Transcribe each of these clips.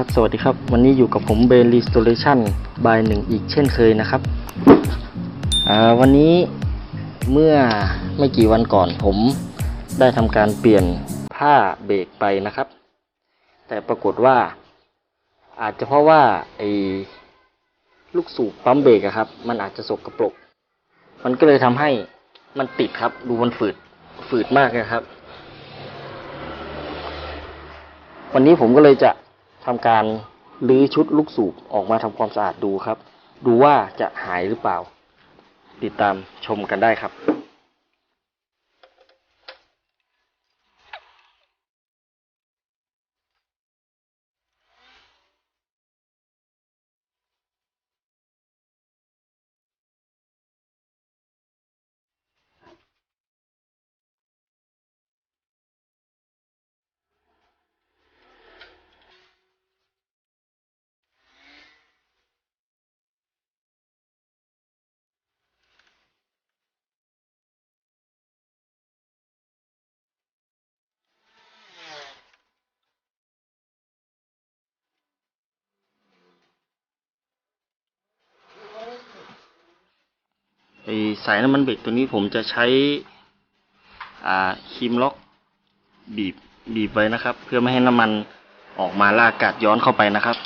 ครับ สวัสดีครับ วันนี้อยู่กับผมเบนรีสโตเรชันบายหนึ่งอีกเช่นเคยนะครับ วันนี้เมื่อไม่กี่วันก่อนผมได้ทำการเปลี่ยนผ้าเบรกไปนะครับ แต่ปรากฏว่า อาจจะเพราะว่าไอ้ลูกสูบปั๊มเบรกครับ มันอาจจะสกรปรก มันก็เลยทำให้มันติดครับ ดูมันฝืดฝืดมากเลยครับวันนี้ผมก็เลยจะ ทำการลื้อชุดลูกสูบออกมาทำความสะอาดดูครับ ดูว่าจะหายหรือเปล่า ติดตามชมกันได้ครับ ไอสายน้ำมันเบรกตัวนี้ผมจะใช้อ่าคีมล็อกบีบบีบไว้นะครับ เพื่อไม่ให้น้ำมันออกมาลากกาศย้อนเข้าไปนะครับ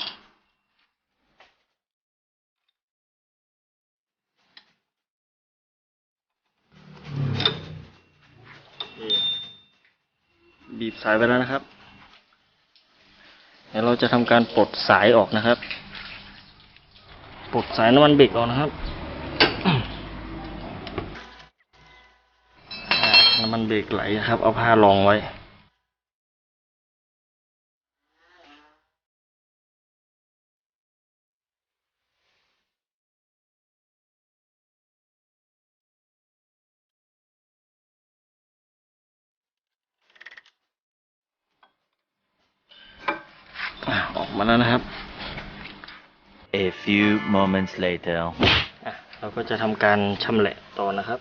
บีบสายไปแล้วนะครับเดี๋ยวเราจะทำการปลดสายออกนะครับ ปลดสายน้ำมันเบรกออกนะครับ มันเบรกไหลนะครับ เอาผ้ารองไว้อ่าออกมาแล้วนะครับ A few moments later. อะเราก็จะทำการชำแหละต่อนะครับ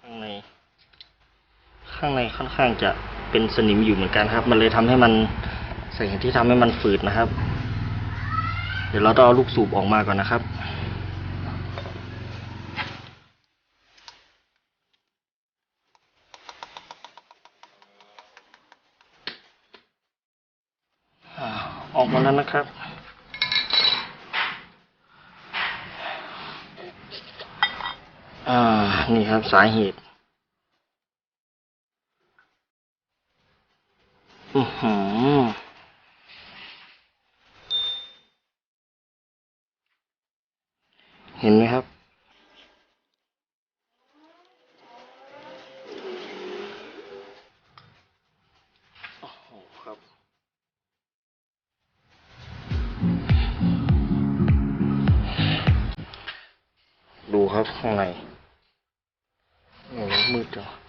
ข้างใน ข้างในค่อนข้างจะเป็นสนิมอยู่เหมือนกันครับ มันเลยทำให้มันสิ่งที่ทำให้มันฝืดนะครับ เดี๋ยวเราต้องเอาลูกสูบออกมาก่อนนะครับอออกมาแล้วนะครับ อ่า นี่ครับสาเหตุ อือหือเห็นไหมครับ โอ้โหครับดูครับข้างในโอ้โหมืดจัง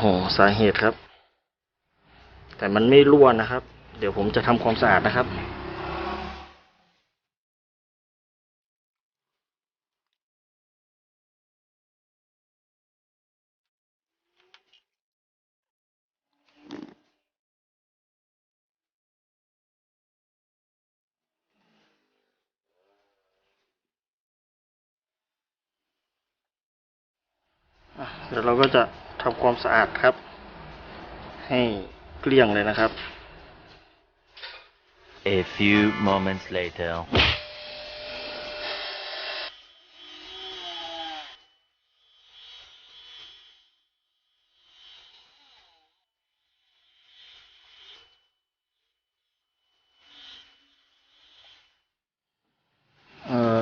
โอ้โหสาเหตุครับ แต่มันไม่รั่วนะครับ เดี๋ยวผมจะทำความสะอาดนะครับ เดี๋ยวเราก็จะทำความสะอาดครับ ให้เกลี้ยงเลยนะครับ A few moments later. เอ่อ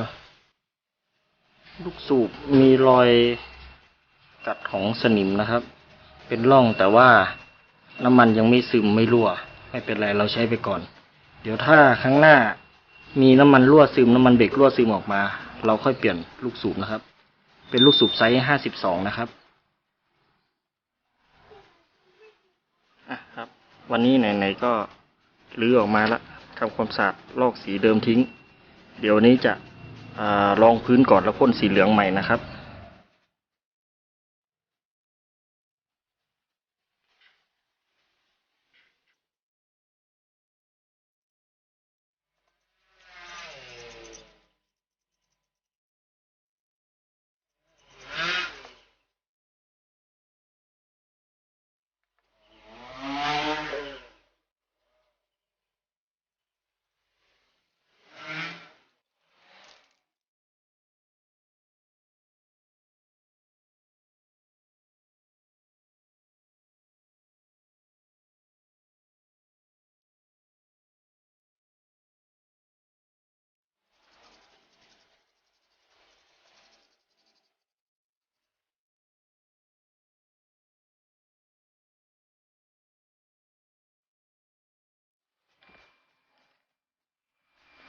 ลูกสูบมีรอย กัดของสนิมนะครับ เป็นร่องแต่ว่าน้ำมันยังไม่ซึมไม่รั่ว ไม่เป็นไรเราใช้ไปก่อน เดี๋ยวถ้าครั้งหน้ามีน้ำมันรั่วซึมน้ำมันเบรกรั่วซึมออกมา เราค่อยเปลี่ยนลูกสูบนะครับ เป็นลูกสูบไซส์ห้าสิบสองนะครับอะครับ วันนี้ไหนๆก็รื้อออกมาล้วทำความสะอาดลอกสีเดิมทิ้ง เดี๋ยวนี้จะอลองพื้นก่อนแล้วพ่นสีเหลืองใหม่นะครับ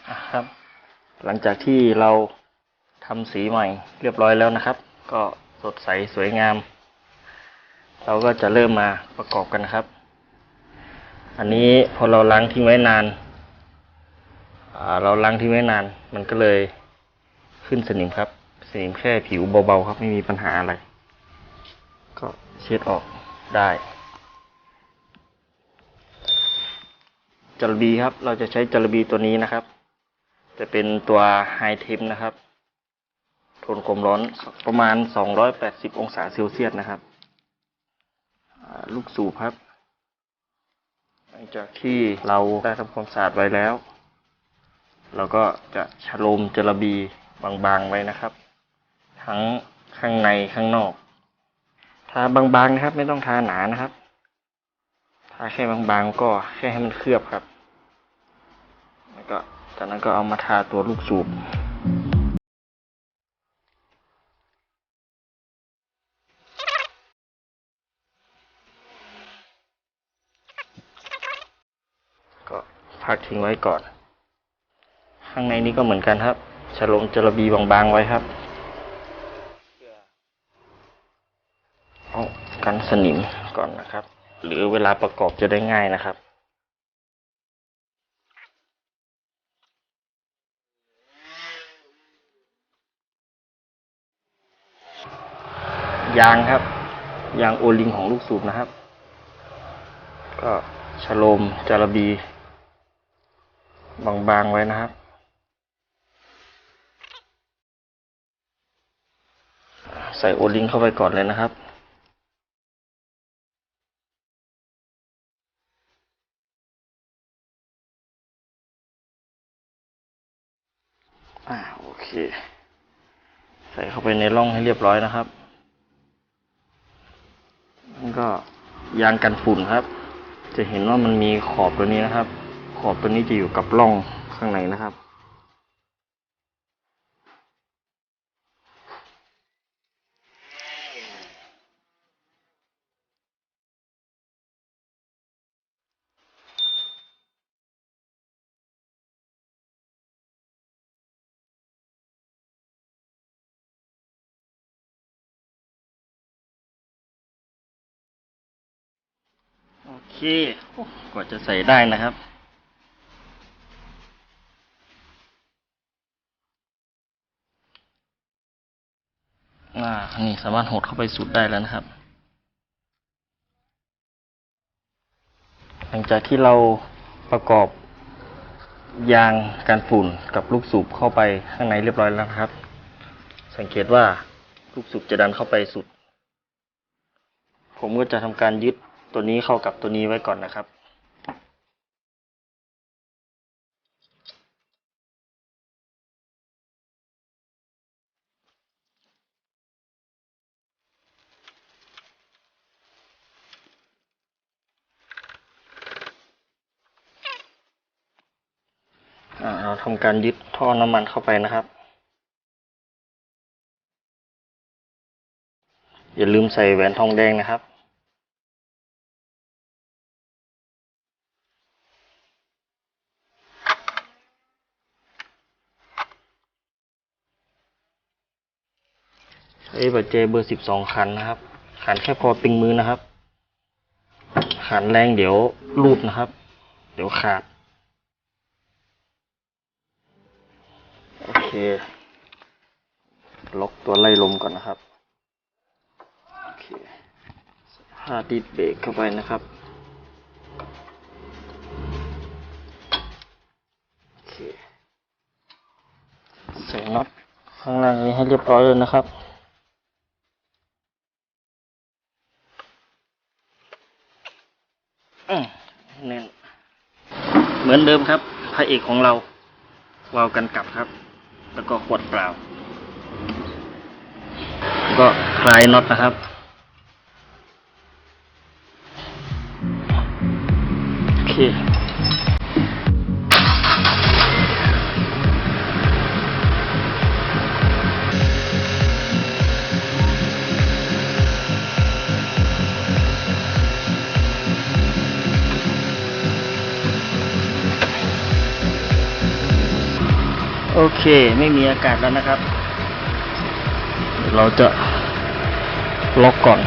อะครับ หลังจากที่เราทำสีใหม่เรียบร้อยแล้วนะครับ ก็สดใสสวยงาม เราก็จะเริ่มมาประกอบกันนะครับ อันนี้พอเราล้างทิ้งไว้นานาเราล้างทิ้งไว้นาน มันก็เลยขึ้นสนิมครับ สนิมแค่ผิวเบาๆครับไม่มีปัญหาอะไร ก็เช็ดออกได้จลบีครับ เราจะใช้จลบีตัวนี้นะครับ จะเป็นตัวไฮเทมนะครับ ทนความร้อนประมาณ 280 องศาเซลเซียสนะครับ ลูกสูบครับ หลังจากที่เราได้ทำความสะอาดไว้แล้ว เราก็จะฉโลมจลบีบางๆไว้นะครับ ทั้งข้างในข้างนอกทาบางๆนะครับ ไม่ต้องทาหนานะครับทาแค่บางๆก็แค่ให้มันเคลือบครับ แล้วก็ จากนั้นก็เอามาทาตัวลูกสูบก็พักทิ้งไว้ก่อน ข้างในนี้ก็เหมือนกันครับฉลงจระบีบางๆไว้ครับเอากันสนิมก่อนนะครับ หรือเวลาประกอบจะได้ง่ายนะครับ ยางครับ ยางโอลิงของลูกสูบนะครับ ก็ชโลมจารบี บางๆไว้นะครับ ใส่โอลิงเข้าไปก่อนเลยนะครับอ่าโอเค ใส่เข้าไปในร่องให้เรียบร้อยนะครับ ก็ยางกันฝุ่นครับ จะเห็นว่ามันมีขอบตัวนี้นะครับ ขอบตัวนี้จะอยู่กับร่องข้างในนะครับ เคโอ้กว่าจะใส่ได้นะครับอ่านี่สามารถหดเข้าไปสุดได้แล้วนะครับ หลังจากที่เราประกอบยางกันฝุ่นกับลูกสูบเข้าไปข้างในเรียบร้อยแล้วครับ สังเกตว่าลูกสูบจะดันเข้าไปสุด ผมก็จะทำการยึด ตัวนี้เข้ากับตัวนี้ไว้ก่อนนะครับ เราทำการยึดท่อน้ำมันเข้าไปนะครับ อย่าลืมใส่แหวนทองแดงนะครับ ใส่ช้บัตเจเบอร์สิบสองขันนะครับ ขันแค่พอตึงมือนะครับ ขันแรงเดี๋ยวรูดนะครับ เดี๋ยวขาด โอเค ล็อกตัวไล่ลมก่อนนะครับ โอเคผ้าดิดเบรกเข้าไปนะครับโอเคใส่น็อตข้างล่างนี้ให้เรียบร้อยเลยนะครับ อืมแน่นเห มือนเดิมครับพระเอกของเราวาวกันกลับครับ แล้วก็ขวดเปล่า ก็คลายน็อตนะครับ โอเค เค ไม่มีอากาศแล้วนะครับเดี๋ยวเราจะล็อกก่อน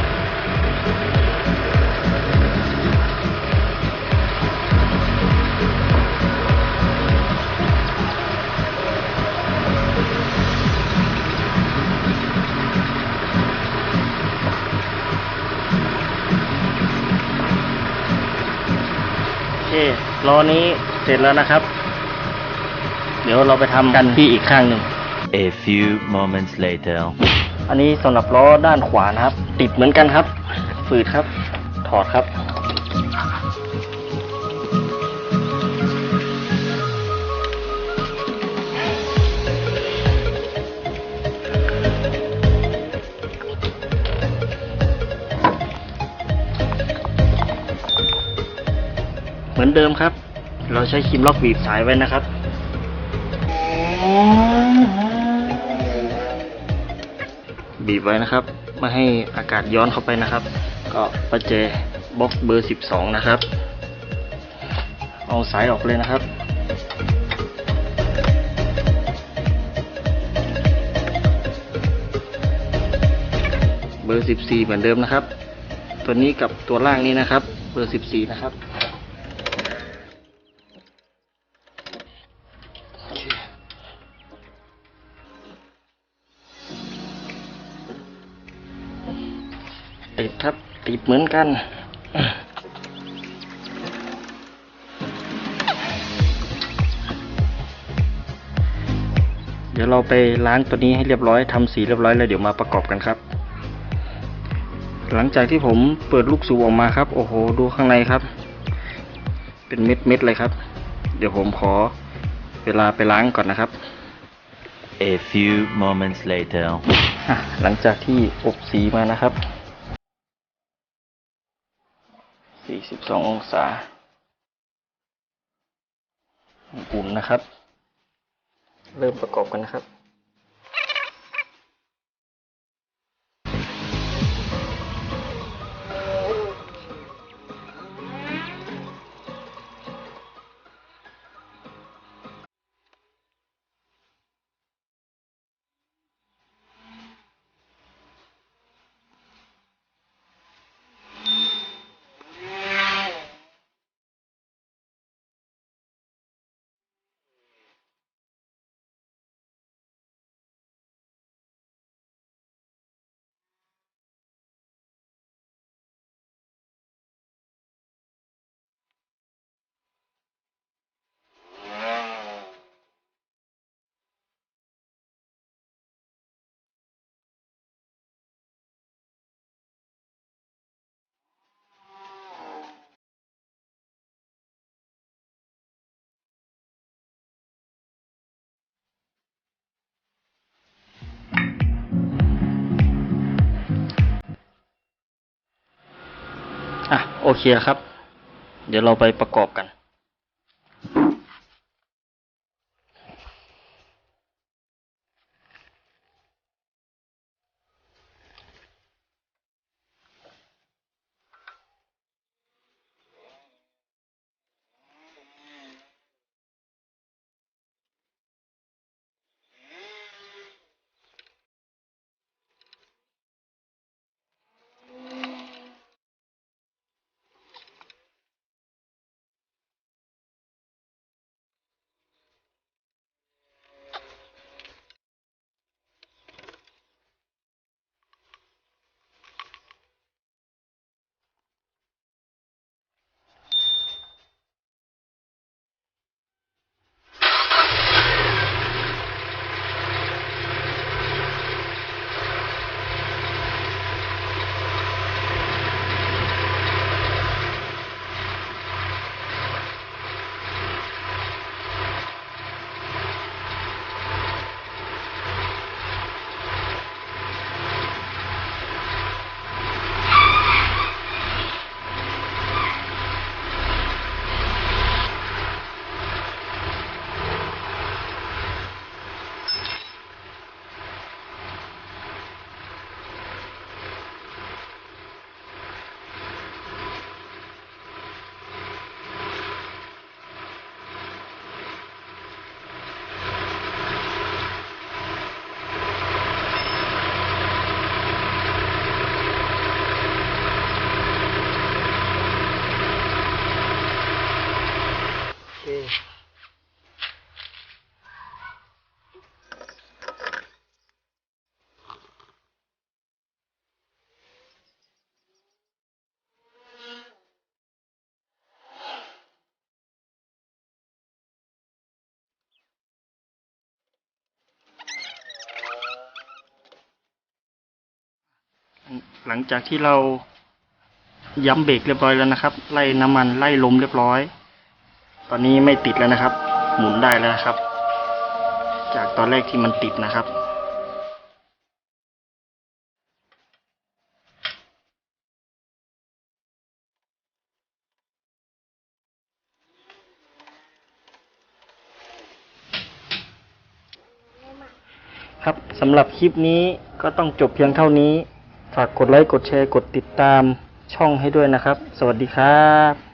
โอเคล้อนี้เสร็จแล้วนะครับ เดี๋ยวเราไปทำกันที่อีกข้างหนึ่ง A few moments later. อันนี้สำหรับล้อด้านขวานะครับ ติดเหมือนกันครับ ฝืดครับ ถอดครับ เหมือนเดิมครับ เราใช้ครีมล็อกบีบสายไว้นะครับ บีบไว้นะครับไม่ให้อากาศย้อนเข้าไปนะครับ ก็ประแจบ็อกซ์เบอร์ 12 นะครับ เอาสายออกเลยนะครับเบอร์ 14 เหมือนเดิมนะครับ ตัวนี้กับตัวล่างนี้นะครับ เบอร์ 14 นะครับ ติดเหมือนกัน เดี๋ยวเราไปล้างตัวนี้ให้เรียบร้อยทำสีเรียบร้อยแล้วเดี๋ยวมาประกอบกันครับ หลังจากที่ผมเปิดลูกสูบออกมาครับ โอ้โห ดูข้างในครับ เป็นเม็ดเม็ดๆเลยครับ เดี๋ยวผมขอเวลาไปล้างก่อนนะครับ A few moments later. อะหลังจากที่อบสีมานะครับ 42องศาอุ่นนะครับ เริ่มประกอบกันนะครับ โอเคครับ เดี๋ยวเราไปประกอบกัน ลังจากที่เราย้ำเบรกเรียบร้อยแล้วนะครับ ไล่น้ำมันไล่ลมเรียบร้อย ตอนนี้ไม่ติดแล้วนะครับ หมุนได้แล้วนะครับ จากตอนแรกที่มันติดนะครับครับสำหรับคลิปนี้ก็ต้องจบเพียงเท่านี้ ฝากกดไลค์กดแชร์กดติดตามช่องให้ด้วยนะครับ สวัสดีครับ